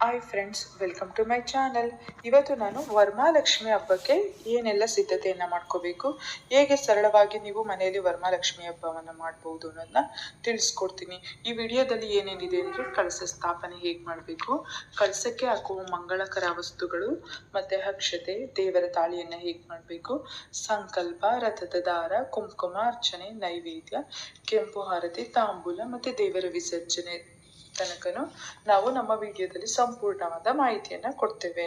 Hi friends welcome to my channel ಇವತ್ತು ನಾನು ವರ್ಮಾಲಕ್ಷ್ಮಿ ಹಬ್ಬಕ್ಕೆ ಏನೆಲ್ಲ ಸಿದ್ಧತೆಯನ್ನು ಮಾಡ್ಕೋಬೇಕು, ಹೇಗೆ ಸರಳವಾಗಿ ನೀವು ಮನೆಯಲ್ಲಿ ವರ್ಮಾಲಕ್ಷ್ಮಿ ಹಬ್ಬವನ್ನು ಮಾಡ್ಬೋದು ಅನ್ನೋದನ್ನ ತಿಳಿಸ್ಕೊಡ್ತೀನಿ. ಈ ವಿಡಿಯೋದಲ್ಲಿ ಏನೇನಿದೆ ಅಂದರೆ ಕಳಸ ಸ್ಥಾಪನೆ ಹೇಗೆ ಮಾಡಬೇಕು, ಕಳಸಕ್ಕೆ ಹಾಕುವ ಮಂಗಳಕರ ವಸ್ತುಗಳು ಮತ್ತು ಅಕ್ಷತೆ, ದೇವರ ತಾಳಿಯನ್ನು ಹೇಗೆ ಮಾಡಬೇಕು, ಸಂಕಲ್ಪ, ರಥದ ದಾರ, ಕುಂಕುಮ, ಅರ್ಚನೆ, ನೈವೇದ್ಯ, ಕೆಂಪು ಹಾರತಿ, ತಾಂಬೂಲ ಮತ್ತು ದೇವರ ವಿಸರ್ಜನೆ ತನಕನು ನಾವು ನಮ್ಮ ವಿಡಿಯೋದಲ್ಲಿ ಸಂಪೂರ್ಣವಾದ ಮಾಹಿತಿಯನ್ನ ಕೊಡ್ತೇವೆ.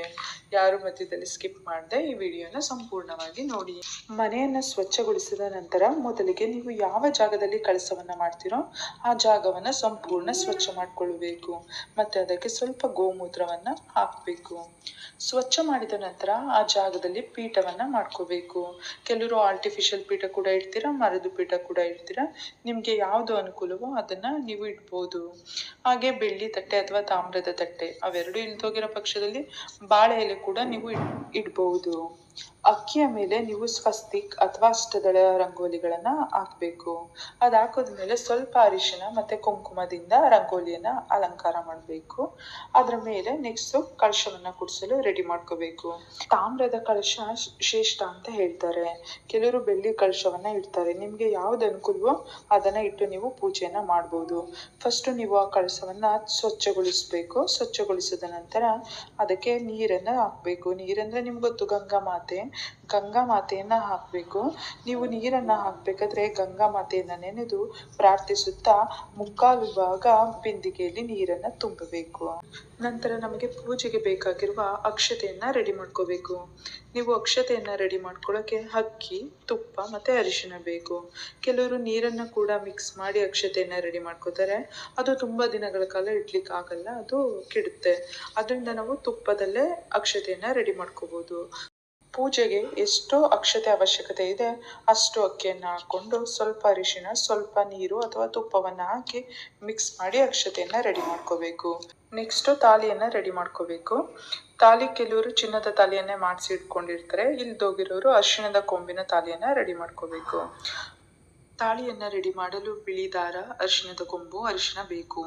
ಯಾರು ಮಧ್ಯದಲ್ಲಿ ಸ್ಕಿಪ್ ಮಾಡದೆ ಈ ವಿಡಿಯೋನ ಸಂಪೂರ್ಣವಾಗಿ ನೋಡಿ. ಮನೆಯನ್ನ ಸ್ವಚ್ಛಗೊಳಿಸಿದ ನಂತರ ಮೊದಲಿಗೆ ನೀವು ಯಾವ ಜಾಗದಲ್ಲಿ ಕಳಸವನ್ನ ಮಾಡ್ತೀರೋ ಆ ಜಾಗವನ್ನ ಸಂಪೂರ್ಣ ಸ್ವಚ್ಛ ಮಾಡ್ಕೊಳ್ಬೇಕು ಮತ್ತೆ ಅದಕ್ಕೆ ಸ್ವಲ್ಪ ಗೋಮೂತ್ರವನ್ನ ಹಾಕಬೇಕು. ಸ್ವಚ್ಛ ಮಾಡಿದ ನಂತರ ಆ ಜಾಗದಲ್ಲಿ ಪೀಠವನ್ನ ಮಾಡ್ಕೋಬೇಕು. ಕೆಲವರು ಆರ್ಟಿಫಿಷಿಯಲ್ ಪೀಠ ಕೂಡ ಇಡ್ತೀರಾ, ಮರದ ಪೀಠ ಕೂಡ ಇಡ್ತೀರಾ, ನಿಮ್ಗೆ ಯಾವುದು ಅನುಕೂಲವೋ ಅದನ್ನ ನೀವು ಇಡ್ಬೋದು. ಹಾಗೆ ಬೆಳ್ಳಿ ತಟ್ಟೆ ಅಥವಾ ತಾಮ್ರದ ತಟ್ಟೆ ಅವೆರಡು ಇಲ್ದೋಗಿರೋ ಪಕ್ಷದಲ್ಲಿ ಬಾಳೆ ಎಲೆ ಕೂಡ ನೀವು ಇಡ್ ಇಡ್ಬಹುದು ಅಕ್ಕಿಯ ಮೇಲೆ ನೀವು ಸ್ವಸ್ತಿಕ್ ಅಥವಾ ಅಷ್ಟದಳ ರಂಗೋಲಿಗಳನ್ನ ಹಾಕ್ಬೇಕು. ಅದು ಹಾಕಿದ್ಮೇಲೆ ಸ್ವಲ್ಪ ಅರಿಶಿನ ಮತ್ತೆ ಕುಂಕುಮದಿಂದ ರಂಗೋಲಿಯನ್ನ ಅಲಂಕಾರ ಮಾಡಬೇಕು. ಅದರ ಮೇಲೆ ನೆಕ್ಸ್ಟ್ ಕಳಶವನ್ನ ಕುಡಿಸಲು ರೆಡಿ ಮಾಡ್ಕೋಬೇಕು. ತಾಮ್ರದ ಕಳಶ ಶ್ರೇಷ್ಠ ಅಂತ ಹೇಳ್ತಾರೆ. ಕೆಲವರು ಬೆಳ್ಳಿ ಕಳಶವನ್ನ ಇಡ್ತಾರೆ. ನಿಮ್ಗೆ ಯಾವ್ದು ಅನುಕೂಲವೋ ಅದನ್ನ ಇಟ್ಟು ನೀವು ಪೂಜೆಯನ್ನ ಮಾಡ್ಬೋದು. ಫಸ್ಟ್ ನೀವು ಆ ಕಳಶವನ್ನ ಸ್ವಚ್ಛಗೊಳಿಸ್ಬೇಕು. ಸ್ವಚ್ಛಗೊಳಿಸಿದ ನಂತರ ಅದಕ್ಕೆ ನೀರನ್ನ ಹಾಕ್ಬೇಕು. ನೀರಂದ್ರೆ ನಿಮ್ಗೆ ಗೊತ್ತು ಗಂಗಾ ಗಂಗಾ ಮಾತೆಯನ್ನ ಹಾಕ್ಬೇಕು. ನೀವು ನೀರನ್ನ ಹಾಕ್ಬೇಕಾದ್ರೆ ಗಂಗಾ ಮಾತೆಯನ್ನ ನೆನೆದು ಪ್ರಾರ್ಥಿಸುತ್ತಾ ಮುಕ್ಕಾಲು ಭಾಗ ಬಿಂದಿಗೆಯಲ್ಲಿ ನೀರನ್ನ ತುಂಬಬೇಕು. ನಂತರ ನಮಗೆ ಪೂಜೆಗೆ ಬೇಕಾಗಿರುವ ಅಕ್ಷತೆಯನ್ನ ರೆಡಿ ಮಾಡ್ಕೋಬೇಕು. ನೀವು ಅಕ್ಷತೆಯನ್ನ ರೆಡಿ ಮಾಡ್ಕೊಳ್ಳೋಕೆ ಅಕ್ಕಿ, ತುಪ್ಪ ಮತ್ತೆ ಅರಿಶಿನ ಬೇಕು. ಕೆಲವರು ನೀರನ್ನ ಕೂಡ ಮಿಕ್ಸ್ ಮಾಡಿ ಅಕ್ಷತೆಯನ್ನ ರೆಡಿ ಮಾಡ್ಕೋತಾರೆ. ಅದು ತುಂಬಾ ದಿನಗಳ ಕಾಲ ಇಡ್ಲಿಕ್ಕೆ ಆಗಲ್ಲ ಅದು ಕೆಡುತ್ತೆ. ಅದರಿಂದ ನಾವು ತುಪ್ಪದಲ್ಲೇ ಅಕ್ಷತೆಯನ್ನ ರೆಡಿ ಮಾಡ್ಕೋಬಹುದು ಪೂಜೆಗೆ ಎಷ್ಟು ಅಕ್ಷತೆ ಅವಶ್ಯಕತೆ ಇದೆ. ಅಷ್ಟು ಅಕ್ಕಿಯನ್ನು ಹಾಕ್ಕೊಂಡು ಸ್ವಲ್ಪ ಅರಿಶಿನ ಸ್ವಲ್ಪ ನೀರು ಅಥವಾ ತುಪ್ಪವನ್ನು ಹಾಕಿ ಮಿಕ್ಸ್ ಮಾಡಿ ಅಕ್ಷತೆಯನ್ನು ರೆಡಿ ಮಾಡ್ಕೋಬೇಕು. ನೆಕ್ಸ್ಟು ತಾಲಿಯನ್ನು ರೆಡಿ ಮಾಡ್ಕೋಬೇಕು. ತಾಲಿ ಕೆಲವರು ಚಿನ್ನದ ತಾಲಿಯನ್ನೇ ಮಾಡಿಸಿ ಇಟ್ಕೊಂಡಿರ್ತಾರೆ. ಇಲ್ದೋಗಿರೋರು ಅರಿಶಿಣದ ಕೊಂಬಿನ ತಾಲಿಯನ್ನು ರೆಡಿ ಮಾಡ್ಕೋಬೇಕು. ತಾಳಿಯನ್ನ ರೆಡಿ ಮಾಡಲು ಬಿಳಿ ದಾರ ಅರಿಶಿಣದ ಕೊಂಬು, ಅರಿಶಿಣ ಬೇಕು.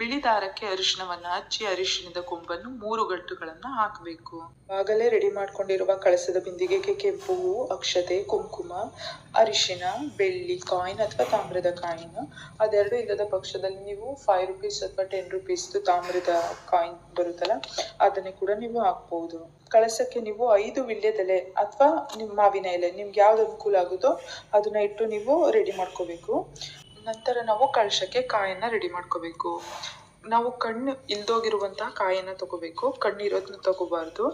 ಬಿಳಿ ದಾರಕ್ಕೆ ಅರಿಶಿಣವನ್ನ ಹಚ್ಚಿ ಅರಿಶಿಣದ ಕೊಂಬನ್ನು ಮೂರು ಗಂಟುಗಳನ್ನ ಹಾಕಬೇಕು. ಆಗಲೇ ರೆಡಿ ಮಾಡ್ಕೊಂಡಿರುವ ಕಳಸದ ಬಿಂದಿಗೆಗೆ ಕೆಂಪು ಅಕ್ಷತೆ, ಕುಂಕುಮ, ಅರಿಶಿಣ, ಬೆಳ್ಳಿ ಕಾಯಿನ್ ಅಥವಾ ತಾಮ್ರದ ಕಾಯಿನ್. ಅದೆರಡು ಇಲ್ಲದ ಪಕ್ಷದಲ್ಲಿ ನೀವು ಫೈವ್ ರುಪೀಸ್ ಅಥವಾ ಟೆನ್ ರುಪೀಸ್ದು ತಾಮ್ರದ ಕಾಯಿನ್ ಬರುತ್ತಲ್ಲ, ಅದನ್ನೇ ಕೂಡ ನೀವು ಹಾಕ್ಬಹುದು ಕಳಸಕ್ಕೆ ನೀವು ಐದು ವಿಳ್ಯದೆಲೆ ಅಥವಾ ನಿಮ್ಮ ಮಾವಿನ ಎಲೆ, ನಿಮ್ಗೆ ಯಾವ್ದು ಅನುಕೂಲ ಆಗುತ್ತೋ ಅದನ್ನ ಇಟ್ಟು ನೀವು ರೆಡಿ ಮಾಡ್ಕೋಬೇಕು. ನಂತರ ನಾವು ಕಳಶಕ್ಕೆ ಕಾಯನ್ನ ರೆಡಿ ಮಾಡ್ಕೋಬೇಕು. ನಾವು ಕಣ್ಣು ಇಲ್ದೋಗಿರುವಂತಹ ಕಾಯನ್ನ ತಗೋಬೇಕು. ಕಣ್ಣಿರೋದನ್ನ ತಗೋಬಾರ್ದು.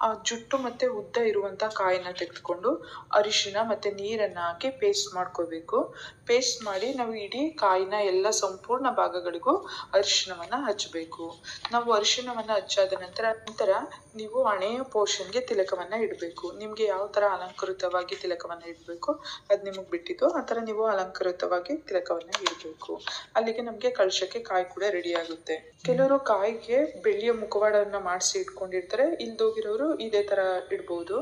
ಆ ಜುಟ್ಟು ಮತ್ತೆ ಉದ್ದ ಇರುವಂತಹ ಕಾಯನ್ನ ತೆಗೆದುಕೊಂಡು ಅರಿಶಿನ ಮತ್ತೆ ನೀರನ್ನ ಹಾಕಿ ಪೇಸ್ಟ್ ಮಾಡ್ಕೋಬೇಕು. ಪೇಸ್ಟ್ ಮಾಡಿ ನಾವು ಇಡೀ ಕಾಯಿನ ಎಲ್ಲ ಸಂಪೂರ್ಣ ಭಾಗಗಳಿಗೂ ಅರಿಶಿನವನ್ನ ಹಚ್ಚಬೇಕು ನಾವು ಅರಿಶಿನವನ್ನ ಹಚ್ಚಾದ ನಂತರ ನಂತರ ನೀವು ಹಣೆಯ ಪೋರ್ಷನ್ಗೆ ತಿಲಕವನ್ನ ಇಡಬೇಕು. ನಿಮ್ಗೆ ಯಾವ ತರ ಅಲಂಕೃತವಾಗಿ ತಿಲಕವನ್ನ ಇಡಬೇಕು ಅದು ನಿಮಗೆ ಬಿಟ್ಟಿದ್ದು ಆ ತರ ನೀವು ಅಲಂಕೃತವಾಗಿ ತಿಲಕವನ್ನ ಇಡಬೇಕು. ಅಲ್ಲಿಗೆ ನಮ್ಗೆ ಕಳಶಕ್ಕೆ ಕಾಯಿ ಕೂಡ ರೆಡಿ ಆಗುತ್ತೆ. ಕೆಲವರು ಕಾಯಿಗೆ ಬೆಳ್ಳಿಯ ಮುಖವಾಡವನ್ನ ಮಾಡಿಸಿ ಇಟ್ಕೊಂಡಿರ್ತಾರೆ. ಇಲ್ದೋಗಿರೋರು ಇದೇ ತರ ಇಡ್ಬೋದು.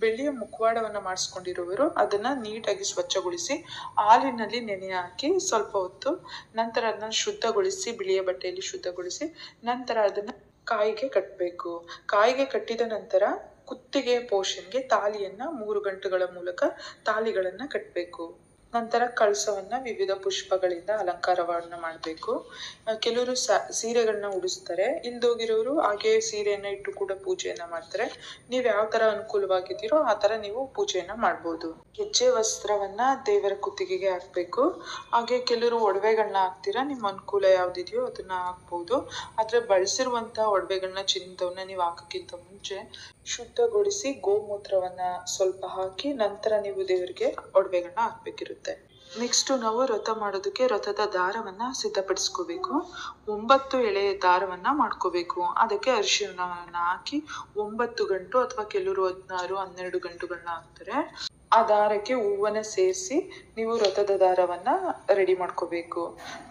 ಬೆಳ್ಳಿಯ ಮುಖವಾಡವನ್ನ ಮಾಡಿಸ್ಕೊಂಡಿರೋರು ಅದನ್ನ ನೀಟಾಗಿ ಸ್ವಚ್ಛಗೊಳಿಸಿ ಹಾಲಿನಲ್ಲಿ ನೆನೆ ಹಾಕಿ ಸ್ವಲ್ಪ ಹೊತ್ತು ನಂತರ ಅದನ್ನ ಶುದ್ಧಗೊಳಿಸಿ, ಬಿಳಿಯ ಬಟ್ಟೆಯಲ್ಲಿ ಶುದ್ಧಗೊಳಿಸಿ ನಂತರ ಅದನ್ನ ಕಾಯಿಗೆ ಕಟ್ಟಬೇಕು ಕಾಯಿಗೆ ಕಟ್ಟಿದ ನಂತರ ಕುತ್ತಿಗೆ ಪೋರ್ಷನ್ಗೆ ತಾಲಿಯನ್ನ ಮೂರು ಗಂಟೆಗಳ ಮೂಲಕ ತಾಲಿಗಳನ್ನ ಕಟ್ಟಬೇಕು ನಂತರ ಕಳಸವನ್ನ ವಿವಿಧ ಪುಷ್ಪಗಳಿಂದ ಅಲಂಕಾರವನ್ನ ಮಾಡಬೇಕು. ಕೆಲವರು ಸೀರೆಗಳನ್ನ ಉಡಿಸ್ತಾರೆ. ಇಲ್ದೋಗಿರೋರು ಹಾಗೆ ಸೀರೆಯನ್ನ ಇಟ್ಟು ಕೂಡ ಪೂಜೆಯನ್ನ ಮಾಡ್ತಾರೆ. ನೀವು ಯಾವ ತರ ಅನುಕೂಲವಾಗಿದ್ದೀರೋ ಆ ತರ ನೀವು ಪೂಜೆಯನ್ನ ಮಾಡ್ಬೋದು. ಹೆಜ್ಜೆ ವಸ್ತ್ರವನ್ನ ದೇವರ ಕುತ್ತಿಗೆಗೆ ಹಾಕ್ಬೇಕು. ಹಾಗೆ ಕೆಲವರು ಒಡವೆಗಳನ್ನ ಹಾಕ್ತೀರಾ, ನಿಮ್ಮ ಅನುಕೂಲ ಯಾವ್ದಿದೆಯೋ ಅದನ್ನ ಹಾಕ್ಬೋದು. ಆದ್ರೆ ಬಳಸಿರುವಂತಹ ಒಡವೆಗಳನ್ನ ಚಿನ್ನದವನ್ನ ನೀವು ಹಾಕಕ್ಕಿಂತ ಮುಂಚೆ ಶುದ್ಧಗೊಳಿಸಿ ಗೋಮೂತ್ರವನ್ನ ಸ್ವಲ್ಪ ಹಾಕಿ ನಂತರ ನೀವು ದೇವರಿಗೆ ಒಡವೆಗಳನ್ನ ಹಾಕ್ಬೇಕಿರುತ್ತೆ. ನೆಕ್ಸ್ಟ್ ನಾವು ರಥ ಮಾಡೋದಕ್ಕೆ ರಥದ ದಾರವನ್ನ ಸಿದ್ಧಪಡಿಸ್ಕೋಬೇಕು. ಒಂಬತ್ತು ಎಳೆ ದಾರವನ್ನ ಮಾಡ್ಕೋಬೇಕು. ಅದಕ್ಕೆ ಅರಿಶಿಣವನ್ನ ಹಾಕಿ ಒಂಬತ್ತು ಗಂಟು ಅಥವಾ ಕೆಲವರು ಹದಿನಾರು, ಹನ್ನೆರಡು ಗಂಟುಗಳನ್ನ ಹಾಕ್ತಾರೆ. ಆ ದಾರಕ್ಕೆ ಹೂವನ್ನು ಸೇರಿಸಿ ನೀವು ರಥದ ದಾರವನ್ನು ರೆಡಿ ಮಾಡ್ಕೋಬೇಕು.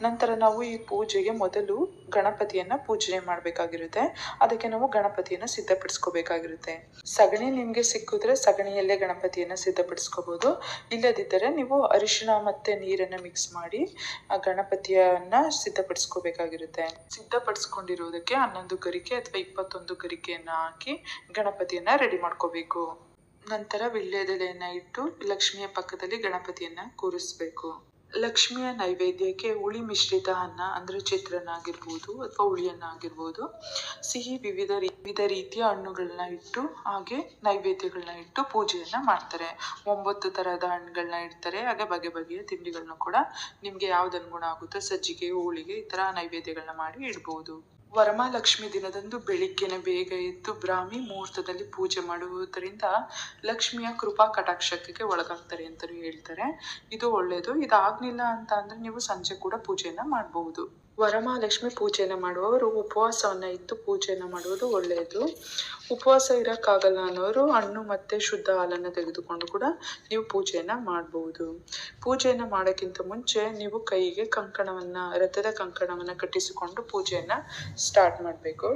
ನಂತರ ನಾವು ಈ ಪೂಜೆಗೆ ಮೊದಲು ಗಣಪತಿಯನ್ನು ಪೂಜನೆ ಮಾಡಬೇಕಾಗಿರುತ್ತೆ. ಅದಕ್ಕೆ ನಾವು ಗಣಪತಿಯನ್ನು ಸಿದ್ಧಪಡಿಸ್ಕೋಬೇಕಾಗಿರುತ್ತೆ. ಸಗಣಿ ನಿಮಗೆ ಸಿಕ್ಕಿದ್ರೆ ಸಗಣಿಯಲ್ಲೇ ಗಣಪತಿಯನ್ನು ಸಿದ್ಧಪಡಿಸ್ಕೋಬೋದು. ಇಲ್ಲದಿದ್ದರೆ ನೀವು ಅರಿಶಿಣ ಮತ್ತು ನೀರನ್ನು ಮಿಕ್ಸ್ ಮಾಡಿ ಆ ಗಣಪತಿಯನ್ನು ಸಿದ್ಧಪಡಿಸ್ಕೋಬೇಕಾಗಿರುತ್ತೆ. ಸಿದ್ಧಪಡಿಸ್ಕೊಂಡಿರೋದಕ್ಕೆ ಹನ್ನೊಂದು ಗರಿಕೆ ಅಥವಾ ಇಪ್ಪತ್ತೊಂದು ಗರಿಕೆಯನ್ನು ಹಾಕಿ ಗಣಪತಿಯನ್ನು ರೆಡಿ ಮಾಡ್ಕೋಬೇಕು. ನಂತರ ವಿಳ್ಯದೆಲೆಯನ್ನು ಇಟ್ಟು ಲಕ್ಷ್ಮಿಯ ಪಕ್ಕದಲ್ಲಿ ಗಣಪತಿಯನ್ನು ಕೂರಿಸ್ಬೇಕು. ಲಕ್ಷ್ಮಿಯ ನೈವೇದ್ಯಕ್ಕೆ ಹುಳಿ ಮಿಶ್ರಿತ ಅನ್ನ, ಅಂದರೆ ಚಿತ್ರಾನ್ನ ಆಗಿರ್ಬೋದು ಅಥವಾ ಹುಳಿಯನ್ನ ಆಗಿರ್ಬೋದು ಸಿಹಿ ವಿವಿಧ ವಿವಿಧ ರೀತಿಯ ಹಣ್ಣುಗಳನ್ನ ಇಟ್ಟು, ಹಾಗೆ ನೈವೇದ್ಯಗಳನ್ನ ಇಟ್ಟು ಪೂಜೆಯನ್ನು ಮಾಡ್ತಾರೆ. ಒಂಬತ್ತು ಥರದ ಹಣ್ಣುಗಳನ್ನ ಇಡ್ತಾರೆ. ಹಾಗೆ ಬಗೆ ಬಗೆಯ ತಿಂಡಿಗಳನ್ನ ಕೂಡ ನಿಮಗೆ ಯಾವ್ದು ಅನುಗುಣ ಆಗುತ್ತೋ ಸಜ್ಜಿಗೆ, ಹೋಳಿಗೆ ಈ ಥರ ನೈವೇದ್ಯಗಳನ್ನ ಮಾಡಿ ಇಡ್ಬೋದು. ವರಮಹಾಲಕ್ಷ್ಮಿ ದಿನದಂದು ಬೆಳಿಗ್ಗೆನೆ ಬೇಗ ಎದ್ದು ಬ್ರಾಹ್ಮಿ ಮುಹೂರ್ತದಲ್ಲಿ ಪೂಜೆ ಮಾಡುವುದರಿಂದ ಲಕ್ಷ್ಮಿಯ ಕೃಪಾ ಕಟಾಕ್ಷಕ್ಕೆ ಒಳಗಾಗ್ತಾರೆ ಅಂತಲೂ ಹೇಳ್ತಾರೆ. ಇದು ಒಳ್ಳೆಯದು ಇದಾಗಲಿಲ್ಲ ಅಂತ ಅಂದರೆ ನೀವು ಸಂಜೆ ಕೂಡ ಪೂಜೆಯನ್ನು ಮಾಡಬಹುದು ವರಮಹಾಲಕ್ಷ್ಮಿ ಪೂಜೆಯನ್ನು ಮಾಡುವವರು ಉಪವಾಸವನ್ನು ಇದ್ದು ಪೂಜೆಯನ್ನು ಮಾಡುವುದು ಒಳ್ಳೆಯದು ಉಪವಾಸ ಇರೋಕ್ಕಾಗಲ್ಲ ಅನ್ನೋರು ಹಣ್ಣು ಮತ್ತು ಶುದ್ಧ ಹಾಲನ್ನು ತೆಗೆದುಕೊಂಡು ಕೂಡ ನೀವು ಪೂಜೆಯನ್ನು ಮಾಡಬಹುದು ಪೂಜೆಯನ್ನು ಮಾಡೋಕ್ಕಿಂತ ಮುಂಚೆ ನೀವು ಕೈಗೆ ಕಂಕಣವನ್ನ, ರಥದ ಕಂಕಣವನ್ನ ಕಟ್ಟಿಸಿಕೊಂಡು ಪೂಜೆಯನ್ನು ಸ್ಟಾರ್ಟ್ ಮಾಡಬೇಕು.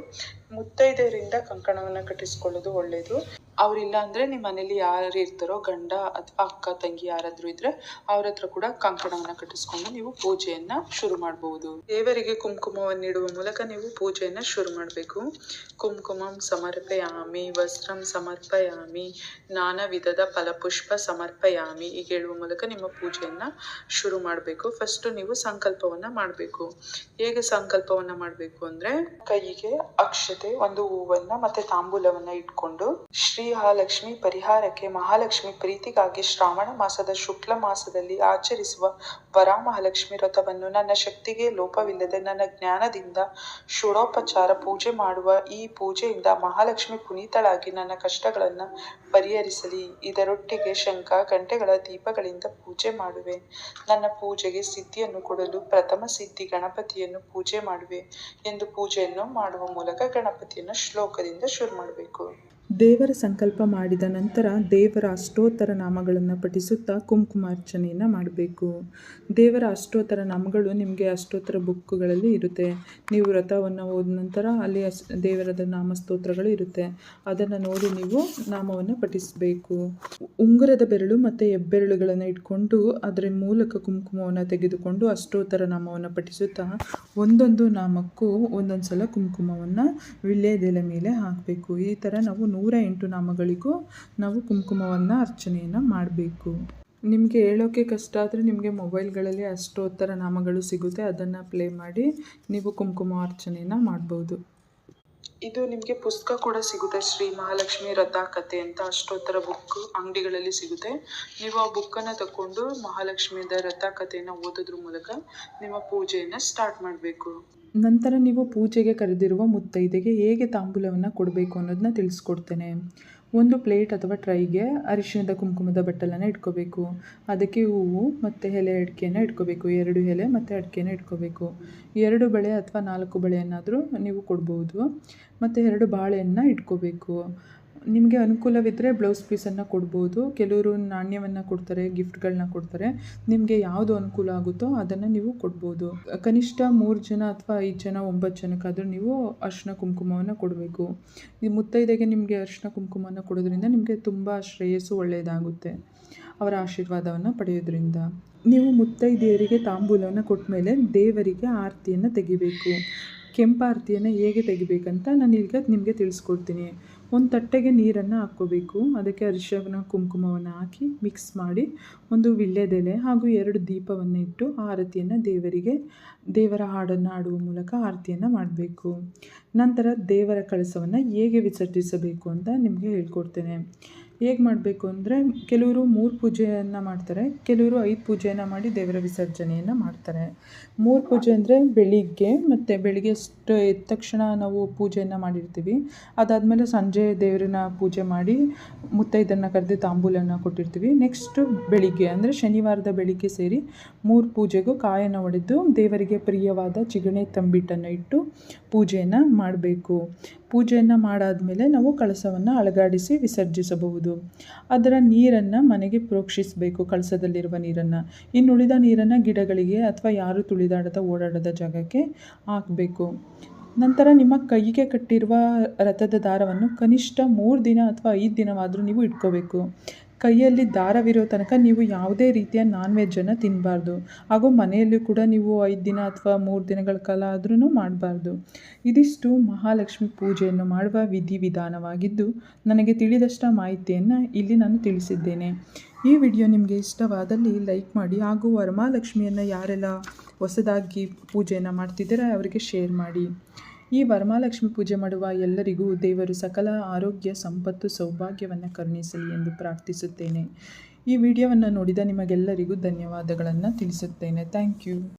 ಮುತ್ತೈದೆಯರಿಂದ ಕಂಕಣವನ್ನ ಕಟ್ಟಿಸ್ಕೊಳ್ಳೋದು ಒಳ್ಳೆಯದು ಅವರಿಲ್ಲ ಅಂದರೆ ನಿಮ್ಮ ಮನೇಲಿ ಯಾರು ಇರ್ತಾರೋ ಗಂಡ ಅಥವಾ ಅಕ್ಕ, ತಂಗಿ ಯಾರಾದರೂ ಇದ್ದರೆ ಅವ್ರ ಹತ್ರ ಕೂಡ ಕಂಕಣವನ್ನು ಕಟ್ಟಿಸ್ಕೊಂಡು ನೀವು ಪೂಜೆಯನ್ನು ಶುರು ಮಾಡಬಹುದು ದೇವರಿಗೆ ಕುಂಕುಮವನ್ನು ಇಡುವ ಮೂಲಕ ನೀವು ಪೂಜೆಯನ್ನು ಶುರು ಮಾಡಬೇಕು. ಕುಂಕುಮಂ ಸಮರ್ಪಯಾಮಿ, ವಸ್ತ್ರಂ ಸಮರ್ಪಯಾಮಿ, ನಾನಾ ವಿಧದ ಫಲಪುಷ್ಪ ಸಮರ್ಪಯಾಮಿ ಈಗ ಹೇಳುವ ಮೂಲಕ ನಿಮ್ಮ ಪೂಜೆಯನ್ನು ಶುರು ಮಾಡಬೇಕು. ಫಸ್ಟು ನೀವು ಸಂಕಲ್ಪವನ್ನು ಮಾಡಬೇಕು. ಹೇಗೆ ಸಂಕಲ್ಪವನ್ನು ಮಾಡಬೇಕು ಅಂದರೆ ಕೈಗೆ ಅಕ್ಷತೆ, ಒಂದು ಹೂವನ್ನು ಮತ್ತೆ ತಾಂಬೂಲವನ್ನು ಇಟ್ಕೊಂಡು ಶ್ರೀ ಮಹಾಲಕ್ಷ್ಮಿ ಪರಿಹಾರಕ್ಕೆ ಮಹಾಲಕ್ಷ್ಮಿ ಪ್ರೀತಿಗಾಗಿ ಶ್ರಾವಣ ಮಾಸದ ಶುಕ್ಲ ಮಾಸದಲ್ಲಿ ಆಚರಿಸುವ ವರಮಹಾಲಕ್ಷ್ಮಿ ವ್ರತವನ್ನು ನನ್ನ ಶಕ್ತಿಗೆ ಲೋಪವಿಲ್ಲದೆ ನನ್ನ ಜ್ಞಾನದಿಂದ ಷೋಡೋಪಚಾರ ಪೂಜೆ ಮಾಡುವ ಈ ಪೂಜೆಯಿಂದ ಮಹಾಲಕ್ಷ್ಮಿ ಪುನೀತಳಾಗಿ ನನ್ನ ಕಷ್ಟಗಳನ್ನು ಪರಿಹರಿಸಲಿ. ಇದರೊಟ್ಟಿಗೆ ಶಂಖ, ಗಂಟೆಗಳ ದೀಪಗಳಿಂದ ಪೂಜೆ ಮಾಡುವೆ. ನನ್ನ ಪೂಜೆಗೆ ಸಿದ್ಧಿಯನ್ನು ಕೊಡಲು ಪ್ರಥಮ ಸಿದ್ಧಿ ಗಣಪತಿಯನ್ನು ಪೂಜೆ ಮಾಡುವೆ ಎಂದು ಪೂಜೆಯನ್ನು ಮಾಡುವ ಮೂಲಕ ಗಣಪತಿಯನ್ನು ಶ್ಲೋಕದಿಂದ ಶುರು ಮಾಡಬೇಕು. ದೇವರ ಸಂಕಲ್ಪ ಮಾಡಿದ ನಂತರ ದೇವರ ಅಷ್ಟೋತ್ತರ ನಾಮಗಳನ್ನು ಪಠಿಸುತ್ತಾ ಕುಂಕುಮಾರ್ಚನೆಯನ್ನು ಮಾಡಬೇಕು. ದೇವರ ಅಷ್ಟೋತ್ತರ ನಾಮಗಳು ನಿಮಗೆ ಅಷ್ಟೋತ್ತರ ಬುಕ್ಗಳಲ್ಲಿ ಇರುತ್ತೆ. ನೀವು ವ್ರತವನ್ನು ಓದ ನಂತರ ಅಲ್ಲಿ ಅಸ್, ದೇವರದ ನಾಮಸ್ತೋತ್ರಗಳು ಇರುತ್ತೆ. ಅದನ್ನು ನೋಡಿ ನೀವು ನಾಮವನ್ನು ಪಠಿಸಬೇಕು. ಉಂಗುರದ ಬೆರಳು ಮತ್ತು ಹೆಬ್ಬೆರಳುಗಳನ್ನು ಇಟ್ಕೊಂಡು ಅದರ ಮೂಲಕ ಕುಂಕುಮವನ್ನು ತೆಗೆದುಕೊಂಡು ಅಷ್ಟೋತ್ತರ ನಾಮವನ್ನು ಪಠಿಸುತ್ತಾ ಒಂದೊಂದು ನಾಮಕ್ಕೂ ಒಂದೊಂದು ಸಲ ಕುಂಕುಮವನ್ನು ವಿಳ್ಯದೆಲೆ ಮೇಲೆ ಹಾಕಬೇಕು. ಈ ಥರ ನಾವು ನೂರ ಎಂಟು ನಾಮಗಳಿಗೂ ನಾವು ಕುಂಕುಮವನ್ನು, ಅರ್ಚನೆಯನ್ನು ಮಾಡಬೇಕು. ನಿಮಗೆ ಹೇಳೋಕ್ಕೆ ಕಷ್ಟ ಆದರೆ ನಿಮಗೆ ಮೊಬೈಲ್ಗಳಲ್ಲಿ ಅಷ್ಟೋತ್ತರ ನಾಮಗಳು ಸಿಗುತ್ತೆ, ಅದನ್ನು ಪ್ಲೇ ಮಾಡಿ ನೀವು ಕುಂಕುಮ, ಅರ್ಚನೆಯನ್ನು ಮಾಡ್ಬೋದು. ಇದು ನಿಮಗೆ ಪುಸ್ತಕ ಕೂಡ ಸಿಗುತ್ತೆ. ಶ್ರೀ ಮಹಾಲಕ್ಷ್ಮಿ ವ್ರತ ಕಥೆ ಅಂತ ಅಷ್ಟೋತ್ತರ ಬುಕ್ ಅಂಗಡಿಗಳಲ್ಲಿ ಸಿಗುತ್ತೆ. ನೀವು ಆ ಬುಕ್ಕನ್ನು ತಗೊಂಡು ಮಹಾಲಕ್ಷ್ಮಿದ ವ್ರತ ಕಥೆಯನ್ನು ಓದೋದ್ರ ಮೂಲಕ ನಿಮ್ಮ ಪೂಜೆಯನ್ನು ಸ್ಟಾರ್ಟ್ ಮಾಡಬೇಕು. ನಂತರ ನೀವು ಪೂಜೆಗೆ ಕರೆದಿರುವ ಮುತ್ತೈದೆಗೆ ಹೇಗೆ ತಾಂಬೂಲವನ್ನು ಕೊಡಬೇಕು ಅನ್ನೋದನ್ನ ತಿಳಿಸ್ಕೊಡ್ತೇನೆ. ಒಂದು ಪ್ಲೇಟ್ ಅಥವಾ ಟ್ರೈಗೆ ಅರಿಶಿಣದ ಕುಂಕುಮದ ಬಟ್ಟಲನ್ನು ಇಟ್ಕೋಬೇಕು. ಅದಕ್ಕೆ ಹೂವು ಮತ್ತು ಎಲೆ ಅಡಿಕೆಯನ್ನು ಇಟ್ಕೋಬೇಕು. ಎರಡು ಎಲೆ ಮತ್ತು ಅಡಿಕೆನ ಇಟ್ಕೋಬೇಕು. ಎರಡು ಬಳೆ ಅಥವಾ ನಾಲ್ಕು ಬಳೆಯನ್ನಾದರೂ ನೀವು ಕೊಡ್ಬೋದು. ಮತ್ತು ಎರಡು ಬಾಳೆಯನ್ನು ಇಟ್ಕೋಬೇಕು. ನಿಮಗೆ ಅನುಕೂಲವಿದ್ದರೆ ಬ್ಲೌಸ್ ಪೀಸನ್ನು ಕೊಡ್ಬೋದು. ಕೆಲವರು ನಾಣ್ಯವನ್ನು ಕೊಡ್ತಾರೆ ಗಿಫ್ಟ್ಗಳನ್ನ ಕೊಡ್ತಾರೆ. ನಿಮಗೆ ಯಾವುದು ಅನುಕೂಲ ಆಗುತ್ತೋ ಅದನ್ನು ನೀವು ಕೊಡ್ಬೋದು. ಕನಿಷ್ಠ ಮೂರು ಜನ ಅಥವಾ ಐದು ಜನ, ಒಂಬತ್ತು ಜನಕ್ಕಾದರೂ ನೀವು ಅರಿಶಿನ ಕುಂಕುಮವನ್ನು ಕೊಡಬೇಕು. ಈ ಮುತ್ತೈದೆಗೆ ನಿಮಗೆ ಅರಿಶಿನ ಕುಂಕುಮವನ್ನು ಕೊಡೋದ್ರಿಂದ ನಿಮಗೆ ತುಂಬ ಶ್ರೇಯಸ್ಸು ಒಳ್ಳೆಯದಾಗುತ್ತೆ, ಅವರ ಆಶೀರ್ವಾದವನ್ನು ಪಡೆಯೋದ್ರಿಂದ. ನೀವು ಮುತ್ತೈದೆಯರಿಗೆ ತಾಂಬೂಲವನ್ನು ಕೊಟ್ಟ ಮೇಲೆ ದೇವರಿಗೆ ಆರತಿಯನ್ನು ತೆಗಿಬೇಕು. ಕೆಂಪಾರತಿಯನ್ನು ಹೇಗೆ ತೆಗಿಬೇಕಂತ ನಾನು ಈಗ ನಿಮಗೆ ತಿಳಿಸ್ಕೊಡ್ತೀನಿ. ಒಂದು ತಟ್ಟೆಗೆ ನೀರನ್ನು ಹಾಕ್ಕೋಬೇಕು. ಅದಕ್ಕೆ ಅರಿಶಿನ ಕುಂಕುಮವನ್ನು ಹಾಕಿ ಮಿಕ್ಸ್ ಮಾಡಿ ಒಂದು ವಿಳ್ಯದೆಲೆ ಹಾಗೂ ಎರಡು ದೀಪವನ್ನು ಇಟ್ಟು ಆರತಿಯನ್ನು ದೇವರಿಗೆ, ದೇವರ ಹಾಡನ್ನು ಹಾಡುವ ಮೂಲಕ ಆರತಿಯನ್ನು ಮಾಡಬೇಕು. ನಂತರ ದೇವರ ಕಳಸವನ್ನು ಹೇಗೆ ವಿಸರ್ಜಿಸಬೇಕು ಅಂತ ನಿಮಗೆ ಹೇಳ್ಕೊಡ್ತೇನೆ. ಹೇಗೆ ಮಾಡಬೇಕು ಅಂದರೆ ಕೆಲವರು ಮೂರು ಪೂಜೆಯನ್ನು ಮಾಡ್ತಾರೆ, ಕೆಲವರು ಐದು ಪೂಜೆಯನ್ನು ಮಾಡಿ ದೇವರ ವಿಸರ್ಜನೆಯನ್ನು ಮಾಡ್ತಾರೆ. ಮೂರು ಪೂಜೆ ಅಂದರೆ ಬೆಳಿಗ್ಗೆ ಮತ್ತು ಬೆಳಿಗ್ಗೆ ಅಷ್ಟು ಎದ್ದ ತಕ್ಷಣ ನಾವು ಪೂಜೆಯನ್ನು ಮಾಡಿರ್ತೀವಿ. ಅದಾದಮೇಲೆ ಸಂಜೆ ದೇವರನ್ನ ಪೂಜೆ ಮಾಡಿ ಮುತ್ತೈದನ್ನು ಕರೆದು ತಾಂಬೂಲನ್ನು ಕೊಟ್ಟಿರ್ತೀವಿ. ನೆಕ್ಸ್ಟು ಬೆಳಿಗ್ಗೆ ಅಂದರೆ ಶನಿವಾರದ ಬೆಳಿಗ್ಗೆ ಸೇರಿ ಮೂರು ಪೂಜೆಗೂ ಕಾಯನ್ನು ಒಡೆದು ದೇವರಿಗೆ ಪ್ರಿಯವಾದ ಚಿಗಣೆ ತಂಬಿಟ್ಟನ್ನು ಇಟ್ಟು ಪೂಜೆಯನ್ನು ಮಾಡಬೇಕು. ಪೂಜೆಯನ್ನು ಮಾಡಾದಮೇಲೆ ನಾವು ಕಳಸವನ್ನು ಅಳಗಾಡಿಸಿ ವಿಸರ್ಜಿಸಬಹುದು. ಅದರ ನೀರನ್ನು ಮನೆಗೆ ಪ್ರೋಕ್ಷಿಸಬೇಕು, ಕಳಸದಲ್ಲಿರುವ ನೀರನ್ನು. ಇನ್ನುಳಿದ ನೀರನ್ನು ಗಿಡಗಳಿಗೆ ಅಥವಾ ಯಾರು ತುಳಿದಾಡದ, ಓಡಾಡದ ಜಾಗಕ್ಕೆ ಹಾಕಬೇಕು. ನಂತರ ನಿಮ್ಮ ಕೈಗೆ ಕಟ್ಟಿರುವ ರಥದ ದಾರವನ್ನು ಕನಿಷ್ಠ ಮೂರು ದಿನ ಅಥವಾ ಐದು ದಿನವಾದರೂ ನೀವು ಇಟ್ಕೋಬೇಕು. ಕೈಯಲ್ಲಿ ದಾರವಿರೋ ತನಕ ನೀವು ಯಾವುದೇ ರೀತಿಯ ನಾನ್ ವೆಜ್ಜನ್ನು ತಿನ್ನಬಾರ್ದು ಹಾಗೂ ಮನೆಯಲ್ಲಿ ಕೂಡ ನೀವು ಐದು ದಿನ ಅಥವಾ ಮೂರು ದಿನಗಳ ಕಾಲ ಆದ್ರೂ ಮಾಡಬಾರ್ದು. ಇದಿಷ್ಟು ಮಹಾಲಕ್ಷ್ಮಿ ಪೂಜೆಯನ್ನು ಮಾಡುವ ವಿಧಿವಿಧಾನವಾಗಿದ್ದು, ನನಗೆ ತಿಳಿದಷ್ಟ ಮಾಹಿತಿಯನ್ನು ಇಲ್ಲಿ ನಾನು ತಿಳಿಸಿದ್ದೇನೆ. ಈ ವಿಡಿಯೋ ನಿಮಗೆ ಇಷ್ಟವಾದಲ್ಲಿ ಲೈಕ್ ಮಾಡಿ ಹಾಗೂ ವರಮಹಾಲಕ್ಷ್ಮಿಯನ್ನು ಯಾರೆಲ್ಲ ಹೊಸದಾಗಿ ಪೂಜೆಯನ್ನು ಮಾಡ್ತಿದ್ದೀರಾ, ಅವರಿಗೆ ಶೇರ್ ಮಾಡಿ. ಈ ವರಮಹಾಲಕ್ಷ್ಮಿ ಪೂಜೆ ಮಾಡುವ ಎಲ್ಲರಿಗೂ ದೇವರು ಸಕಲ ಆರೋಗ್ಯ, ಸಂಪತ್ತು, ಸೌಭಾಗ್ಯವನ್ನು ಕರುಣಿಸಲಿ ಎಂದು ಪ್ರಾರ್ಥಿಸುತ್ತೇನೆ. ಈ ವಿಡಿಯೋವನ್ನು ನೋಡಿದ ನಿಮಗೆಲ್ಲರಿಗೂ ಧನ್ಯವಾದಗಳನ್ನು ತಿಳಿಸುತ್ತೇನೆ. Thank you.